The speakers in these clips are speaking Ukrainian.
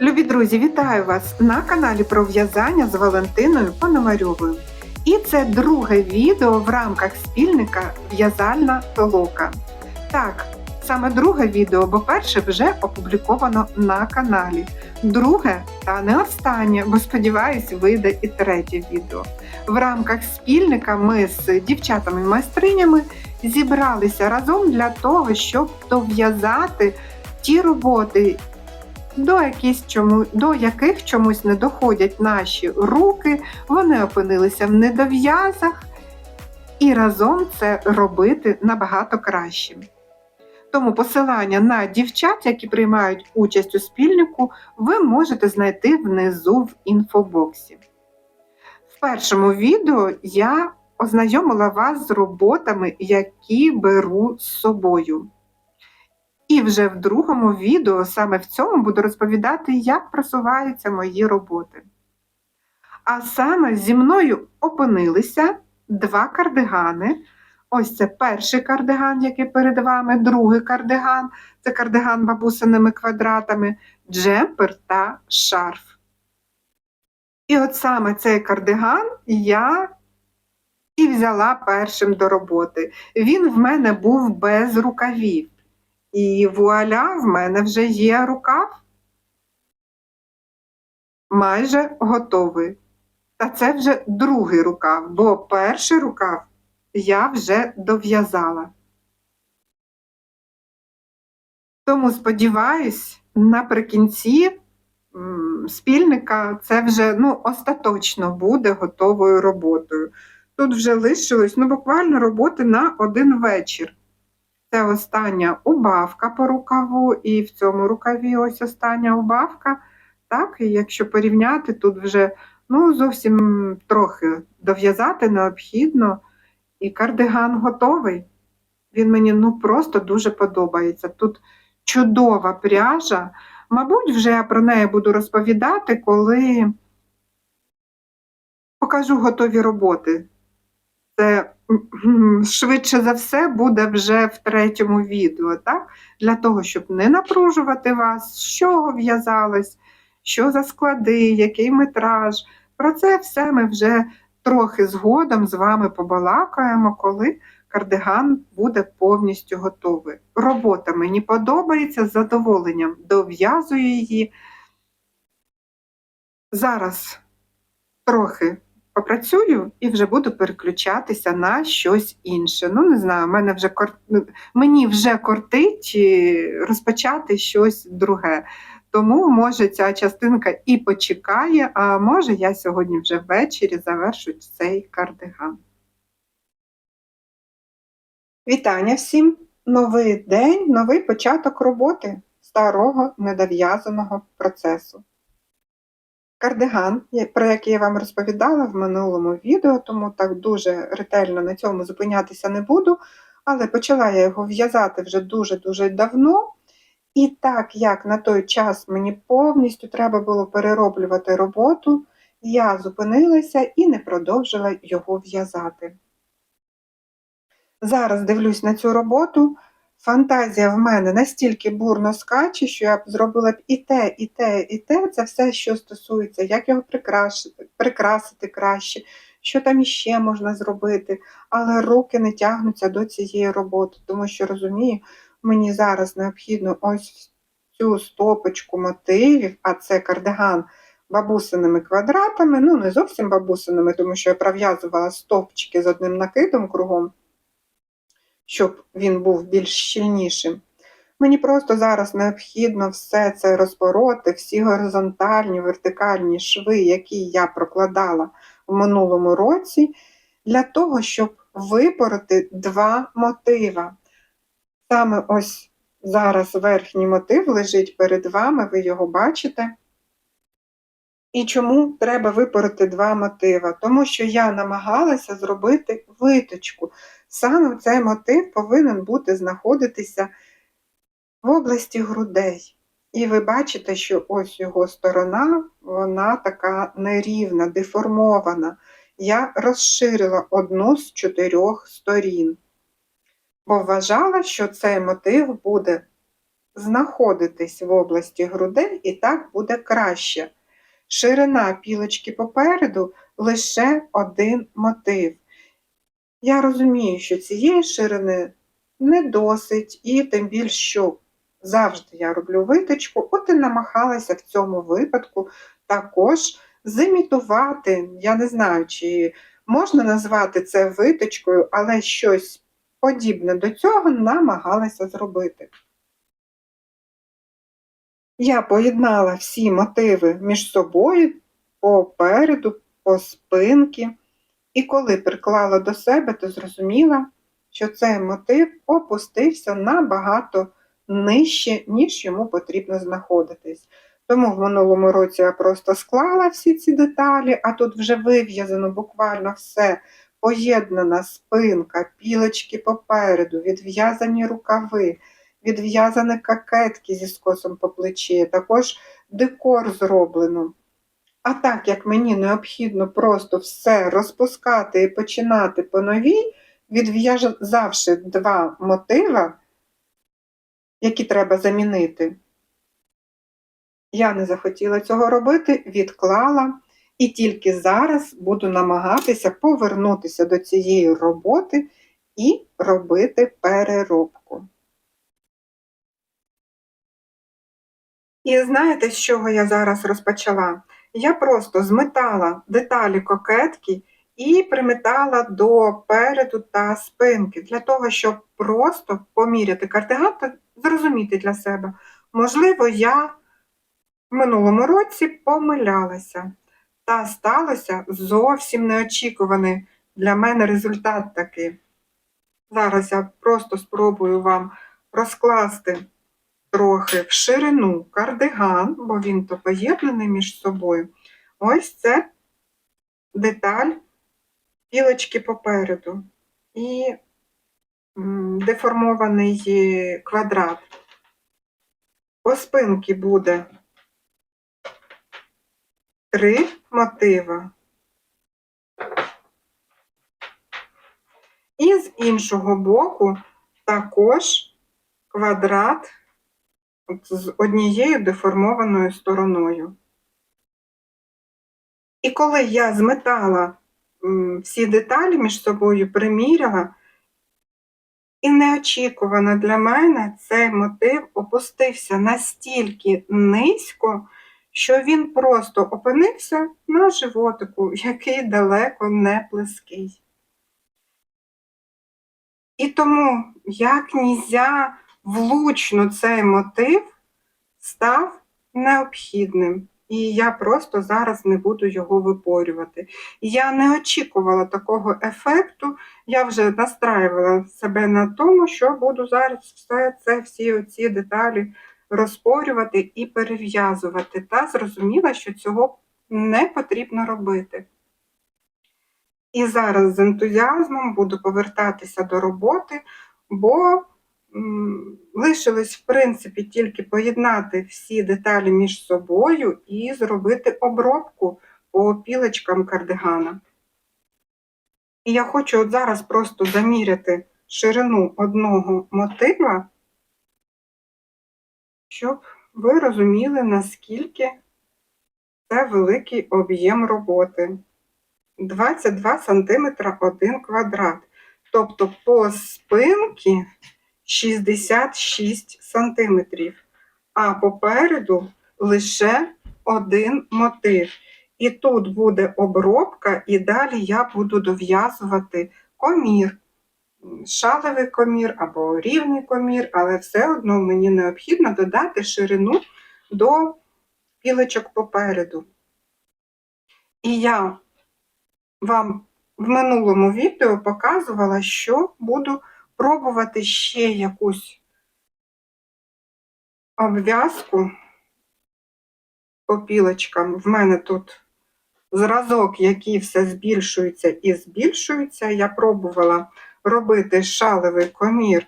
Любі друзі, вітаю вас на каналі про в'язання з Валентиною Пономарьовою. І це друге відео в рамках спільника В'язальна толока. Так, саме друге відео, бо перше вже опубліковано на каналі. Друге та не останнє, бо сподіваюсь, вийде і третє відео. В рамках спільника ми з дівчатами-майстринями зібралися разом для того, щоб дов'язати ті роботи, до, чому, до яких чомусь не доходять наші руки, вони опинилися в недов'язах, і разом це робити набагато краще. Тому посилання на дівчат, які приймають участь у спільнику, ви можете знайти внизу в інфобоксі. В першому відео я ознайомила вас з роботами, які беру з собою. І вже в другому відео саме в цьому буду розповідати, як просуваються мої роботи. А саме зі мною опинилися два кардигани. Ось це перший кардиган, який перед вами, другий кардиган це кардиган бабусиними квадратами, джемпер та шарф. І от саме цей кардиган я і взяла першим до роботи. Він в мене був без рукавів. І вуаля, в мене вже є рукав. Майже готовий. Та це вже другий рукав, бо перший рукав я вже дов'язала. Тому сподіваюсь, наприкінці спільника це вже ну, остаточно буде готовою роботою. Тут вже лишилось ну, буквально роботи на один вечір. Це остання убавка по рукаву, і в цьому рукаві ось остання убавка. Так, і якщо порівняти, тут вже ну, зовсім трохи дов'язати необхідно. І кардиган готовий. Він мені ну, просто дуже подобається. Тут чудова пряжа. Мабуть, вже я про неї буду розповідати, коли покажу готові роботи. Це швидше за все буде вже в третьому відео, так? Для того, щоб не напружувати вас, з чого в'язалось, що за склади, який метраж. Про це все ми вже трохи згодом з вами побалакаємо, коли кардиган буде повністю готовий. Робота мені подобається з задоволенням, дов'язую її. Зараз трохи попрацюю і вже буду переключатися на щось інше. Ну, не знаю, мене вже кор... мені вже кортить розпочати щось друге. Тому, може, ця частинка і почекає, а може, я сьогодні вже ввечері завершу цей кардиган. Вітання всім! Новий день, новий початок роботи старого недов'язаного процесу. Кардиган, про який я вам розповідала в минулому відео, тому так дуже ретельно на цьому зупинятися не буду, але почала я його в'язати вже дуже-дуже давно. І так як на той час мені повністю треба було перероблювати роботу, я зупинилася і не продовжила його в'язати. Зараз дивлюсь на цю роботу. Фантазія в мене настільки бурно скаче, що я б зробила б і те, і те, і те. Це все, що стосується, як його прикрасити, прикрасити краще, що там іще можна зробити. Але руки не тягнуться до цієї роботи, тому що розумію, мені зараз необхідно ось цю стопочку мотивів, а це кардиган бабусиними квадратами, ну не зовсім бабусиними, тому що я пров'язувала стовпчики з одним накидом кругом щоб він був більш щільнішим. Мені просто зараз необхідно все це розбороти, всі горизонтальні, вертикальні шви, які я прокладала в минулому році, для того, щоб випороти два мотива. Саме ось зараз верхній мотив лежить перед вами, ви його бачите. І чому треба випороти два мотива? Тому що я намагалася зробити виточку. Саме цей мотив повинен бути знаходитися в області грудей. І ви бачите, що ось його сторона, вона така нерівна, деформована. Я розширила одну з чотирьох сторін, бо вважала, що цей мотив буде знаходитись в області грудей, і так буде краще. Ширина пілочки попереду лише один мотив. Я розумію, що цієї ширини не досить, і тим більше, що завжди я роблю виточку, от і намагалася в цьому випадку також зимітувати. Я не знаю, чи можна назвати це виточкою, але щось подібне до цього намагалася зробити. Я поєднала всі мотиви між собою попереду, по спинки, і коли приклала до себе, то зрозуміла, що цей мотив опустився набагато нижче, ніж йому потрібно знаходитись. Тому в минулому році я просто склала всі ці деталі, а тут вже вив'язано буквально все. Поєднана спинка, пілочки попереду, відв'язані рукави, відв'язані кокетки зі скосом по плечі, також декор зроблено. А так як мені необхідно просто все розпускати і починати по новій, відв'язавши два мотива, які треба замінити, я не захотіла цього робити, відклала, і тільки зараз буду намагатися повернутися до цієї роботи і робити переробку. І знаєте, з чого я зараз розпочала? Я просто зметала деталі кокетки і приметала до переду та спинки, для того, щоб просто поміряти кардиган та зрозуміти для себе. Можливо, я в минулому році помилялася, та сталося зовсім неочікуваний для мене результат такий. Зараз я просто спробую вам розкласти трохи в ширину кардиган, бо він то поєднаний між собою. Ось це деталь пілочки попереду і деформований квадрат. По спинці буде три мотива. І з іншого боку також квадрат от з однією деформованою стороною. І коли я зметала всі деталі між собою, приміряла, і неочікувано для мене цей мотив опустився настільки низько, що він просто опинився на животику, який далеко не плеский. І тому, як нізя влучно цей мотив став необхідним. І я просто зараз не буду його випорювати. Я не очікувала такого ефекту, я вже настраювала себе на тому, що буду зараз все це, всі оці деталі розпорювати і перев'язувати. Та зрозуміла, що цього не потрібно робити. І зараз з ентузіазмом буду повертатися до роботи, бо м, лишилось, в принципі, тільки поєднати всі деталі між собою і зробити обробку по пілочкам кардигана. І я хочу от зараз просто заміряти ширину одного мотива, щоб ви розуміли, наскільки це великий об'єм роботи. 22 см один квадрат. Тобто по спинці 66 см, а попереду лише один мотив. І тут буде обробка, і далі я буду дов'язувати комір, шалевий комір або рівний комір, але все одно мені необхідно додати ширину до пілочок попереду. І я вам в минулому відео показувала, що буду пробувати ще якусь обв'язку по. В мене тут зразок, який все збільшується і збільшується. Я пробувала робити шалевий комір,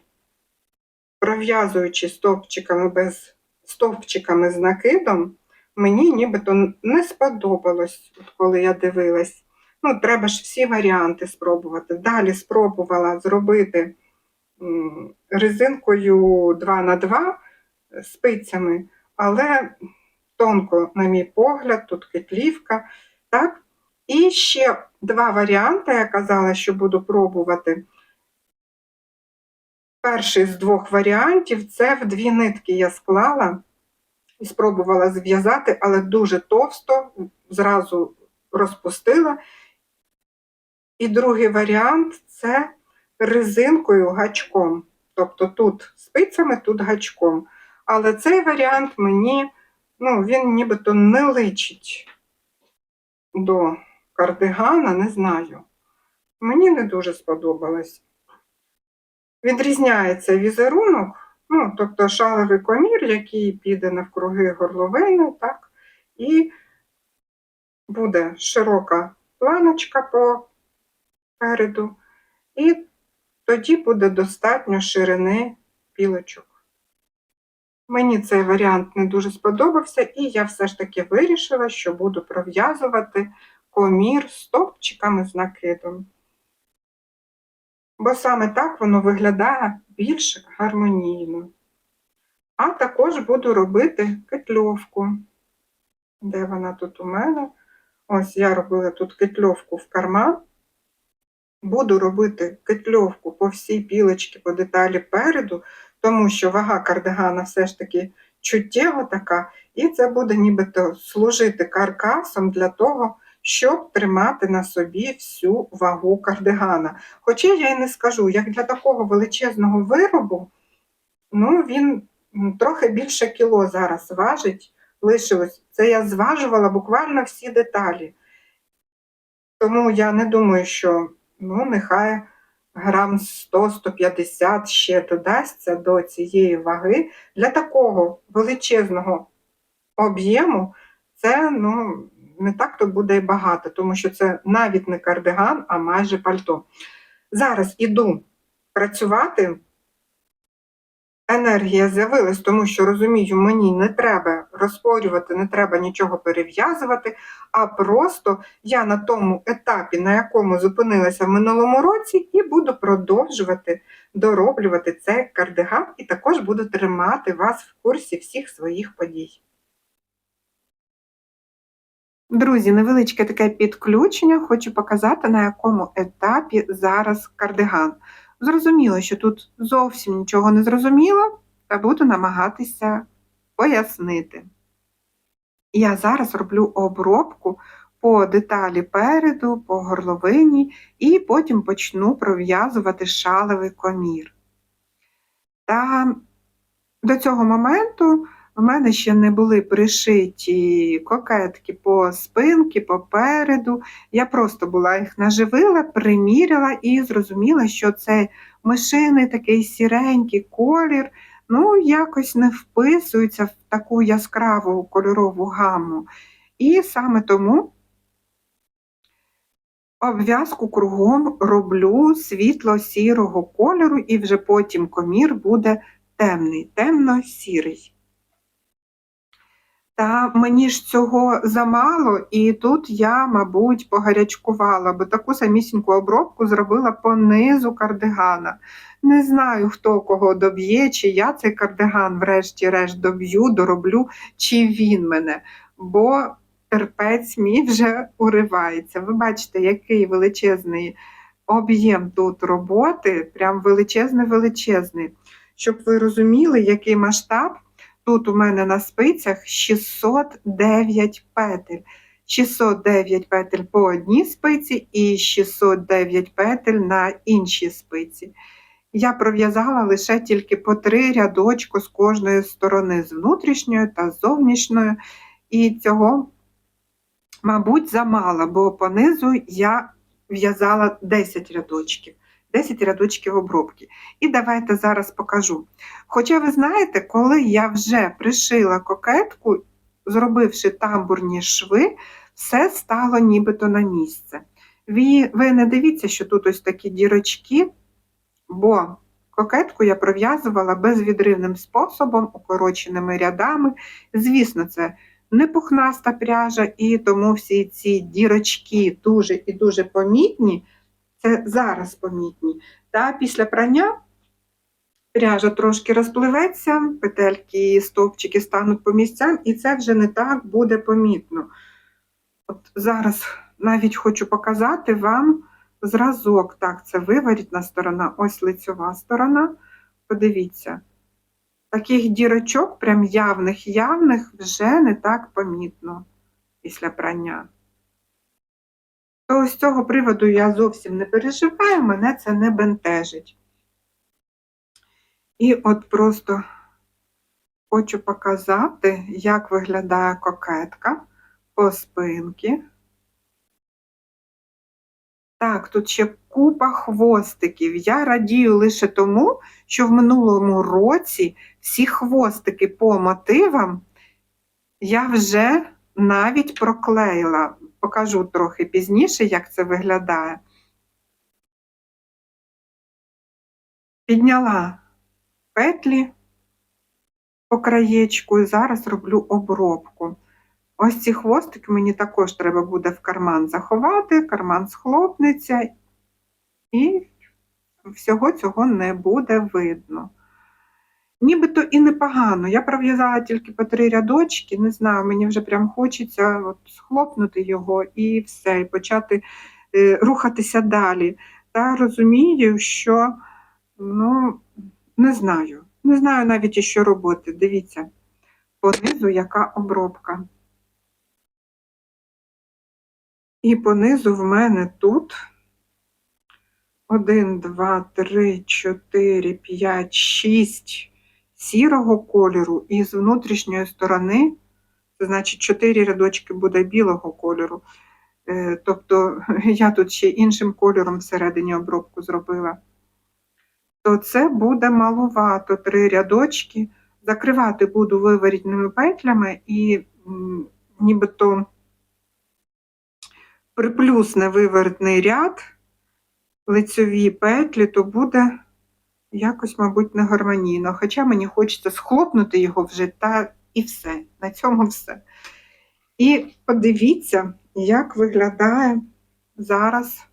пров'язуючи стовпчиками без стовпчиками з накидом. Мені нібито не сподобалось, от коли я дивилась. Ну, треба ж всі варіанти спробувати. Далі спробувала зробити резинкою 2х2 спицями, але тонко, на мій погляд, тут кетлівка. Так? І ще два варіанти, я казала, що буду пробувати. Перший з двох варіантів це в дві нитки я склала і спробувала зв'язати, але дуже товсто, зразу розпустила. І другий варіант це резинкою гачком. Тобто тут спицями, тут гачком. Але цей варіант мені, ну, він нібито не личить до кардигана, не знаю. Мені не дуже сподобалось. Відрізняється візерунок, ну, тобто шаловий комір, який піде навкруги горловини, так, і буде широка планочка попереду, і тоді буде достатньо ширини пілочок. Мені цей варіант не дуже сподобався, і я все ж таки вирішила, що буду пров'язувати комір стовпчиками з накидом. Бо саме так воно виглядає більш гармонійно. А також буду робити кетльовку. Де вона тут у мене? Ось я робила тут кетльовку в карман. Буду робити кетльовку по всій пілочці, по деталі переду, тому що вага кардигана все ж таки чуттєва така, і це буде нібито служити каркасом для того, щоб тримати на собі всю вагу кардигана. Хоча я й не скажу, як для такого величезного виробу, ну він трохи більше кіло зараз важить, лишилось. Це я зважувала буквально всі деталі. Тому я не думаю, що ну, нехай грам 100-150 ще додасться до цієї ваги. Для такого величезного об'єму це ну, не так то буде і багато, тому що це навіть не кардиган, а майже пальто. Зараз іду працювати. Енергія з'явилась, тому що розумію, мені не треба розпорювати, не треба нічого перев'язувати, а просто я на тому етапі, на якому зупинилася в минулому році, і буду продовжувати дороблювати цей кардиган, і також буду тримати вас в курсі всіх своїх подій. Друзі, невеличке таке підключення. Хочу показати, на якому етапі зараз кардиган. Зрозуміло, що тут зовсім нічого не зрозуміло, та буду намагатися пояснити. Я зараз роблю обробку по деталі переду, по горловині, і потім почну пров'язувати шалевий комір. Та до цього моменту в мене ще не були пришиті кокетки по спинки, попереду. Я просто була їх наживила, приміряла і зрозуміла, що цей мишиний такий сіренький колір, ну, якось не вписується в таку яскраву кольорову гаму. І саме тому обв'язку кругом роблю світло-сірого кольору, і вже потім комір буде темний, темно-сірий. Та мені ж цього замало, і тут я, мабуть, погарячкувала, бо таку самісіньку обробку зробила по низу кардигана. Не знаю, хто кого доб'є, чи я цей кардиган, врешті-решт, доб'ю, дороблю, чи він мене, бо терпець мій вже уривається. Ви бачите, який величезний об'єм тут роботи, прям величезний-величезний. Щоб ви розуміли, який масштаб. Тут у мене на спицях 609 петель. 609 петель по одній спиці і 609 петель на іншій спиці. Я пров'язала лише тільки по три рядочку з кожної сторони, з внутрішньої та з зовнішньої. І цього, мабуть, замало, бо понизу я в'язала 10 рядочків. 10 рядочків обробки. І давайте зараз покажу. Хоча ви знаєте, коли я вже пришила кокетку, зробивши тамбурні шви, все стало нібито на місце. Ви, ви не дивіться, що тут ось такі дірочки, бо кокетку я пров'язувала безвідривним способом, укороченими рядами. Звісно, це не пухнаста пряжа, і тому всі ці дірочки дуже і дуже помітні. Це зараз помітні. Та після прання Пряжа трошки розпливеться, петельки і стовпчики стануть по місцям, і це вже не так буде помітно. От зараз навіть хочу показати вам зразок. Так, це виворітна сторона, ось лицьова сторона. Подивіться, таких дірочок, прям явних, явних, вже не так помітно після прання. То з цього приводу я зовсім не переживаю, мене це не бентежить. І от просто хочу показати, як виглядає кокетка по спинці. Так, тут ще купа хвостиків. Я радію лише тому, що в минулому році всі хвостики по мотивам я вже навіть проклеїла. Покажу трохи пізніше, як це виглядає. Підняла петлі по краєчку і зараз роблю обробку. Ось ці хвостики мені також треба буде в карман заховати, карман схлопнеться, і всього цього не буде видно. Нібито і непогано. Я пров'язала тільки по три рядочки, не знаю, мені вже прям хочеться от схлопнути його і все, і почати е, рухатися далі. Та розумію, що ну, не знаю. Не знаю навіть, і що робити. Дивіться, понизу яка обробка. І понизу в мене тут 1, 2, 3, 4, 5, 6 сірого кольору, і з внутрішньої сторони, це значить 4 рядочки буде білого кольору. Е, Тобто я тут ще іншим кольором всередині обробку зробила. То це буде малувато три рядочки. Закривати буду виворітними петлями і нібито приплюсне виворотний ряд, лицьові петлі, то буде якось, мабуть, не гармонійно. Хоча мені хочеться схлопнути його вже та і все. На цьому все. І подивіться, як виглядає зараз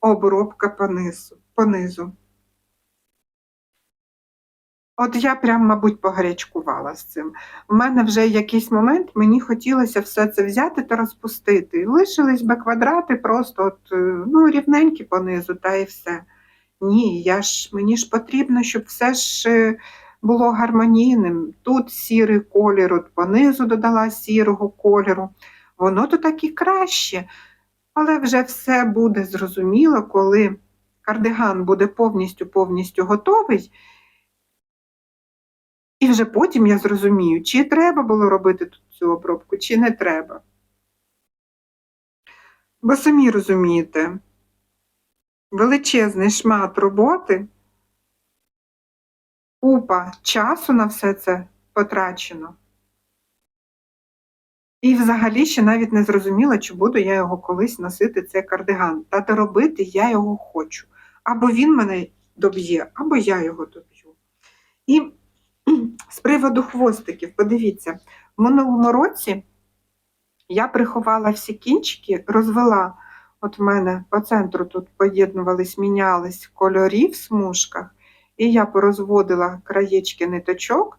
обробка по низу. По низу. От я прям, мабуть, погарячкувала з цим. У мене вже якийсь момент мені хотілося все це взяти та розпустити. Лишились би квадрати просто от, е, ну, рівненькі понизу, та і все. Ні, я ж, мені ж потрібно, щоб все ж е, було гармонійним. Тут сірий колір, от понизу додала сірого кольору. Воно то так і краще. Але вже все буде зрозуміло, коли кардиган буде повністю-повністю готовий. І вже потім я зрозумію, чи треба було робити тут цю обробку, чи не треба. Бо самі розумієте, величезний шмат роботи, купа часу на все це потрачено. І взагалі ще навіть не зрозуміла, чи буду я його колись носити, цей кардиган. Та доробити я його хочу. Або він мене доб'є, або я його доб'ю. І з приводу хвостиків, подивіться, в минулому році я приховала всі кінчики, розвела, от в мене по центру тут поєднувались, мінялись кольорі в смужках, і я порозводила краєчки ниточок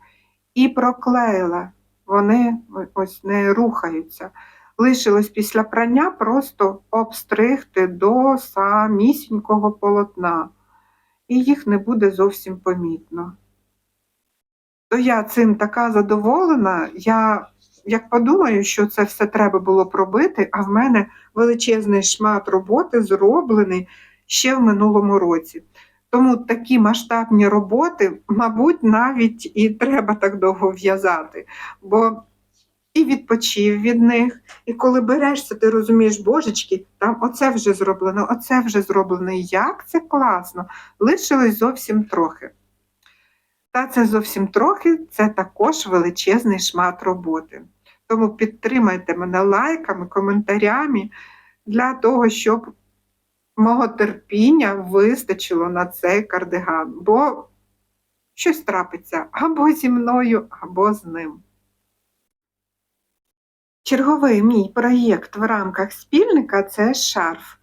і проклеїла. Вони ось не рухаються. Лишилось після прання просто обстригти до самісінького полотна, і їх не буде зовсім помітно то я цим така задоволена. Я як подумаю, що це все треба було пробити, а в мене величезний шмат роботи зроблений ще в минулому році. Тому такі масштабні роботи, мабуть, навіть і треба так довго в'язати. Бо і відпочив від них, і коли берешся, ти розумієш, божечки, там оце вже зроблено, оце вже зроблено. Як це класно! Лишилось зовсім трохи. Та це зовсім трохи, це також величезний шмат роботи. Тому підтримайте мене лайками, коментарями для того, щоб мого терпіння вистачило на цей кардиган, бо щось трапиться або зі мною, або з ним. Черговий мій проєкт в рамках спільника це шарф.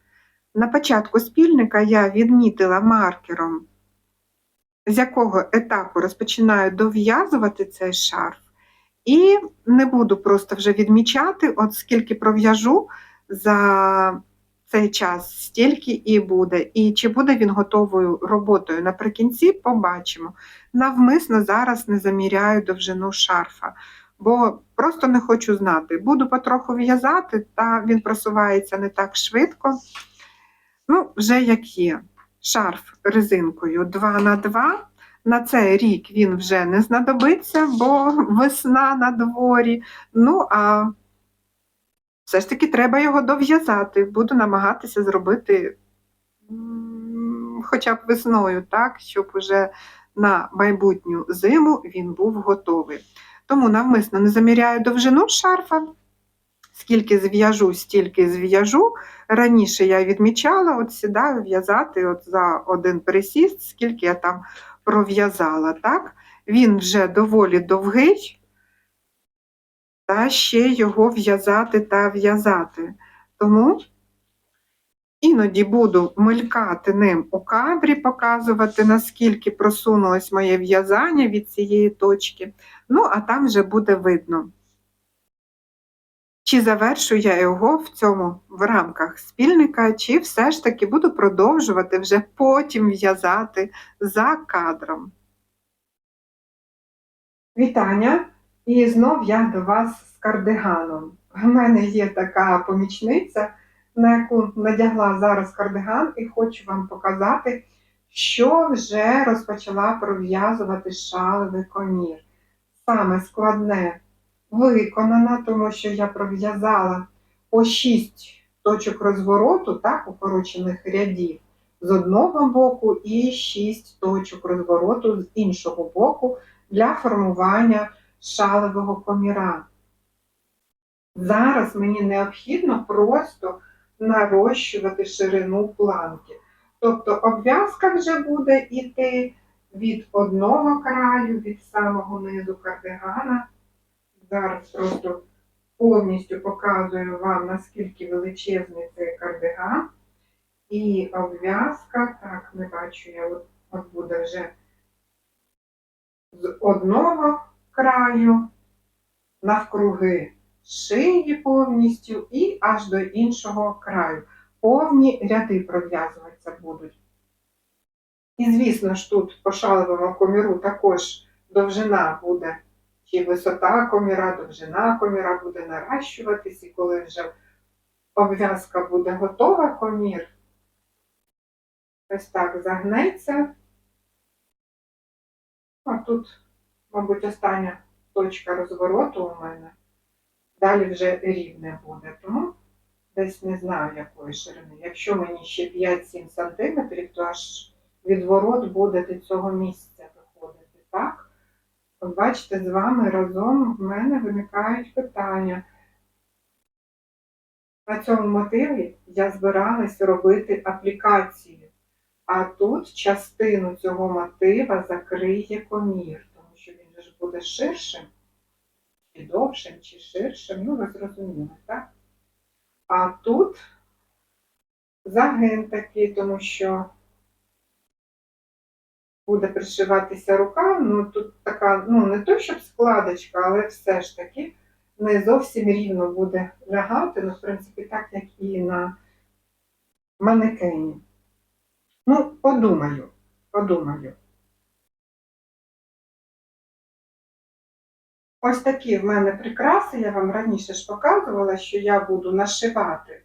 На початку спільника я відмітила маркером з якого етапу розпочинаю дов'язувати цей шарф, і не буду просто вже відмічати, от скільки пров'яжу за цей час, стільки і буде. І чи буде він готовою роботою наприкінці, побачимо. Навмисно зараз не заміряю довжину шарфа, бо просто не хочу знати. Буду потроху в'язати, та він просувається не так швидко. Ну, вже як є. Шарф резинкою 2 на цей рік він вже не знадобиться, бо весна на дворі. Ну, а все ж таки треба його дов'язати. Буду намагатися зробити хоча б весною, так, щоб уже на майбутню зиму він був готовий. Тому навмисно не заміряю довжину шарфа. Скільки зв'яжу, стільки зв'яжу. Раніше я відмічала, от сідаю в'язати от за один присіст, скільки я там пров'язала. так? Він вже доволі довгий, та ще його в'язати та в'язати. Тому іноді буду мелькати ним у кадрі, показувати, наскільки просунулось моє в'язання від цієї точки. Ну, а там вже буде видно. Чи завершу я його в цьому в рамках спільника, чи все ж таки буду продовжувати вже потім в'язати за кадром. Вітання! І знов я до вас з кардиганом. У мене є така помічниця, на яку надягла зараз кардиган, і хочу вам показати, що вже розпочала пров'язувати шалевий комір. Саме складне виконана, тому що я пров'язала по 6 точок розвороту, так, укорочених рядів з одного боку і 6 точок розвороту з іншого боку для формування шалевого коміра. Зараз мені необхідно просто нарощувати ширину планки. Тобто обв'язка вже буде йти від одного краю, від самого низу кардигана. Зараз просто повністю показую вам, наскільки величезний цей кардиган. І обв'язка, так, не бачу я, от, от буде вже з одного краю навкруги шиї повністю і аж до іншого краю. Повні ряди пров'язуватися будуть. І, звісно ж, тут по шалевому коміру також довжина буде, чи висота коміра, довжина коміра буде наращуватись, і коли вже обв'язка буде готова, комір ось так загнеться. А тут, мабуть, остання точка розвороту у мене. Далі вже рівне буде, тому десь не знаю якої ширини. Якщо мені ще 5-7 см, то аж відворот буде до цього місця виходити, так? Бачите, з вами разом в мене виникають питання. На цьому мотиві я збиралась робити аплікацію, а тут частину цього мотива закриє комір, тому що він же ж буде ширшим, чи довшим, чи ширшим, ну ви зрозуміли, так? А тут загин такий, тому що буде пришиватися рука, ну тут така, ну не то щоб складочка, але все ж таки не зовсім рівно буде лягати, ну, в принципі, так, як і на манекені. Ну, подумаю, подумаю. Ось такі в мене прикраси, я вам раніше ж показувала, що я буду нашивати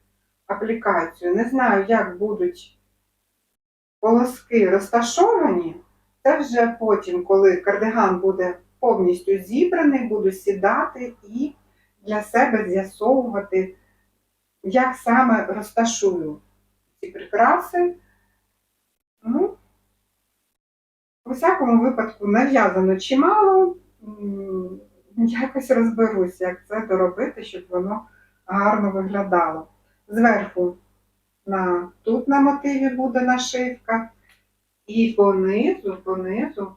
аплікацію. Не знаю, як будуть полоски розташовані. Це вже потім, коли кардиган буде повністю зібраний, буду сідати і для себе з'ясовувати, як саме розташую ці прикраси. Ну, у всякому випадку нав'язано чимало. Якось розберуся, як це доробити, щоб воно гарно виглядало. Зверху на, тут на мотиві буде нашивка. І понизу, понизу,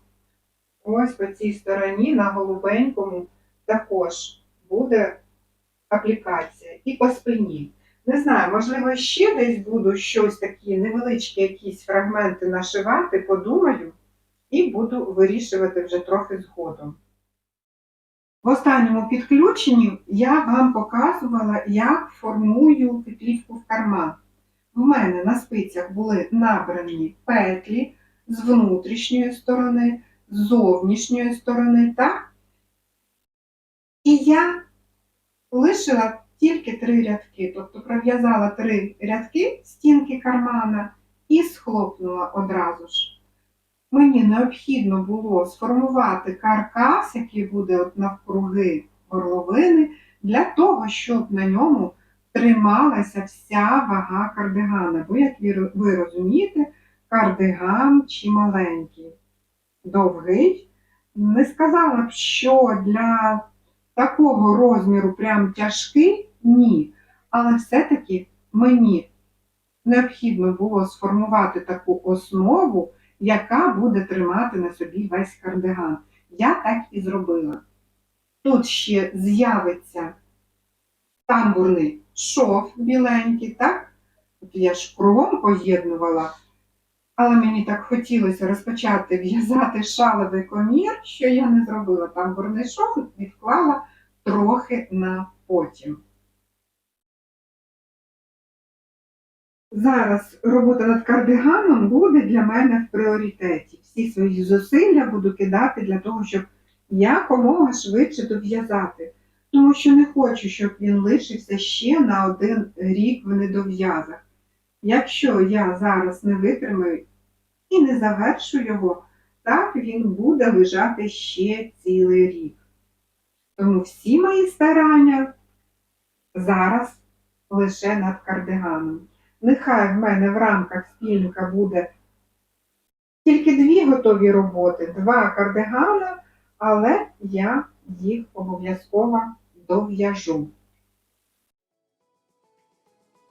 ось по цій стороні на голубенькому також буде аплікація. І по спині. Не знаю, можливо, ще десь буду щось такі невеличкі якісь фрагменти нашивати, подумаю і буду вирішувати вже трохи згодом. В останньому підключенні я вам показувала, як формую петлівку в карман. В мене на спицях були набрані петлі з внутрішньої сторони, з зовнішньої сторони, так? І я лишила тільки три рядки, тобто пров'язала три рядки стінки кармана і схлопнула одразу ж. Мені необхідно було сформувати каркас, який буде от навкруги горловини, для того, щоб на ньому трималася вся вага кардигана. Бо, як ви- розумієте, кардиган чи маленький, довгий. Не сказала б, що для такого розміру прям тяжкий, ні. Але все-таки мені необхідно було сформувати таку основу, яка буде тримати на собі весь кардиган. Я так і зробила. Тут ще з'явиться тамбурний шов біленький, так? От я ж кругом поєднувала, але мені так хотілося розпочати в'язати шаловий комір, що я не зробила тамбурний шов, відклала трохи на потім. Зараз робота над кардиганом буде для мене в пріоритеті. Всі свої зусилля буду кидати для того, щоб якомога швидше дов'язати. Тому що не хочу, щоб він лишився ще на один рік в недов'язах. Якщо я зараз не витримаю і не завершу його, так він буде лежати ще цілий рік. Тому всі мої старання зараз лише над кардиганом. Нехай в мене в рамках спільника буде тільки дві готові роботи, два кардигана, але я їх обов'язково дов'яжу.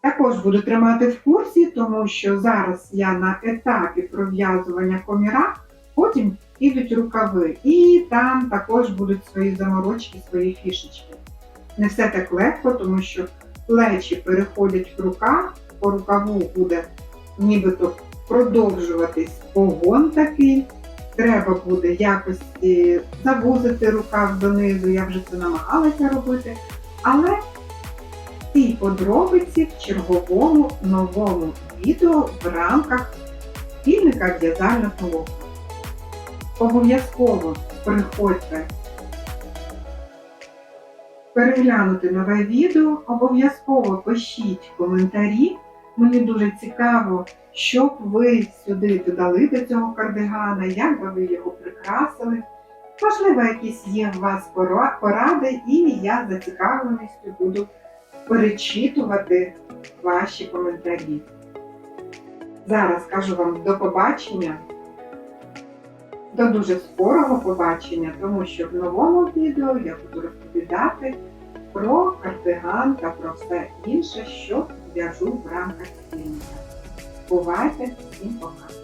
Також буду тримати в курсі, тому що зараз я на етапі пров'язування коміра, потім підуть рукави, і там також будуть свої заморочки, свої фішечки. Не все так легко, тому що плечі переходять в рукав, по рукаву буде нібито продовжуватись погон такий. Треба буде якось е, завузити рукав донизу, я вже це намагалася робити. Але ці подробиці в черговому новому відео в рамках спільника в'язальна толока. Обов'язково приходьте переглянути нове відео, обов'язково пишіть коментарі. Мені дуже цікаво, що б ви сюди додали до цього кардигана, як би ви його прикрасили. Можливо, якісь є у вас поради, і я з зацікавленістю буду перечитувати ваші коментарі. Зараз кажу вам до побачення, до дуже скорого побачення, тому що в новому відео я буду розповідати про кардиган та про все інше, що в'яжу в рамках спільника. Бувайте, всім пока!